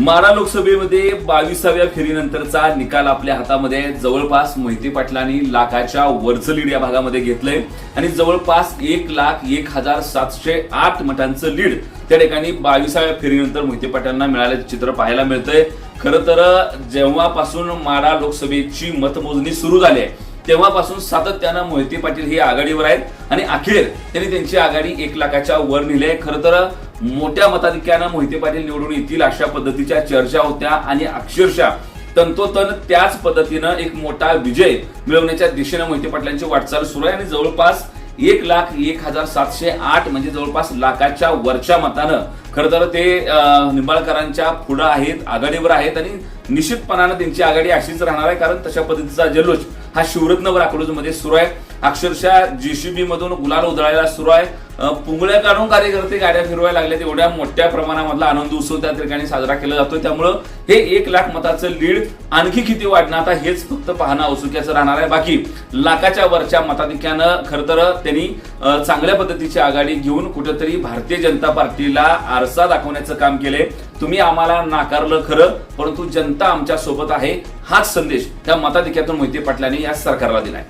माडा लोकसभेमध्ये बावीसाव्या फेरीनंतरचा निकाल आपल्या हातामध्ये जवळपास मोहिते पाटलांनी लाखाच्या वरचं लीड या भागामध्ये घेतलंय. आणि जवळपास एक लाख एक हजार सातशे आठ मतांचं लीड त्या ठिकाणी बावीसाव्या फेरीनंतर मोहिते पाटलांना मिळाल्याचं चित्र पाहायला मिळतंय. खरं तर जेव्हापासून माडा लोकसभेची मतमोजणी सुरू झाली आहे तेव्हापासून सातत्यानं मोहिते पाटील हे आघाडीवर आहेत. आणि अखेर त्यांनी त्यांची आघाडी एक लाखाच्या वर नेली आहे. खरं तर मोठ्या मताधिक्यानं मोहिते पाटील निवडून येतील अशा पद्धतीच्या चर्चा होत्या. आणि अक्षरशः तंतोतन त्याच पद्धतीनं एक मोठा विजय मिळवण्याच्या दिशेनं मोहिते पाटलांची वाटचाल सुरू आहे. आणि जवळपास एक लाख एक हजार सातशे आठ म्हणजे जवळपास लाखाच्या वरच्या मतानं खरं तर ते निंबाळकरांच्या पुढं आहेत आघाडीवर आहेत. आणि निश्चितपणानं त्यांची आघाडी अशीच राहणार आहे. कारण तशा पद्धतीचा जल्लोष हा शिवरत्न अकलूजमध्ये सुरू आहे. अक्षरशः जीसीबी मधून गुलाल उधळायला सुरू आहे. पुंगळ्या काढून कार्यकर्ते गाड्या फिरवायला लागले. एवढ्या मोठ्या प्रमाणामधला आनंद उत्सव त्या ठिकाणी साजरा केला जातोय त्यामुळं हे एक लाख मताचं लीड आणखी किती वाढणं आता हेच फक्त पाहणं औत्सुक्याचं राहणार आहे. बाकी लाखाच्या वरच्या मताधिक्यानं खर तर त्यांनी चांगल्या पद्धतीची आघाडी घेऊन कुठेतरी भारतीय जनता पार्टीला आरसा दाखवण्याचं काम केलंय. तुम्ही आम्हाला नाकारलं खरं परंतु जनता आमच्यासोबत आहे. हाच संदेश त्या मताधिक्यातून मोहिते पाटलांनी या सरकारला दिलाय.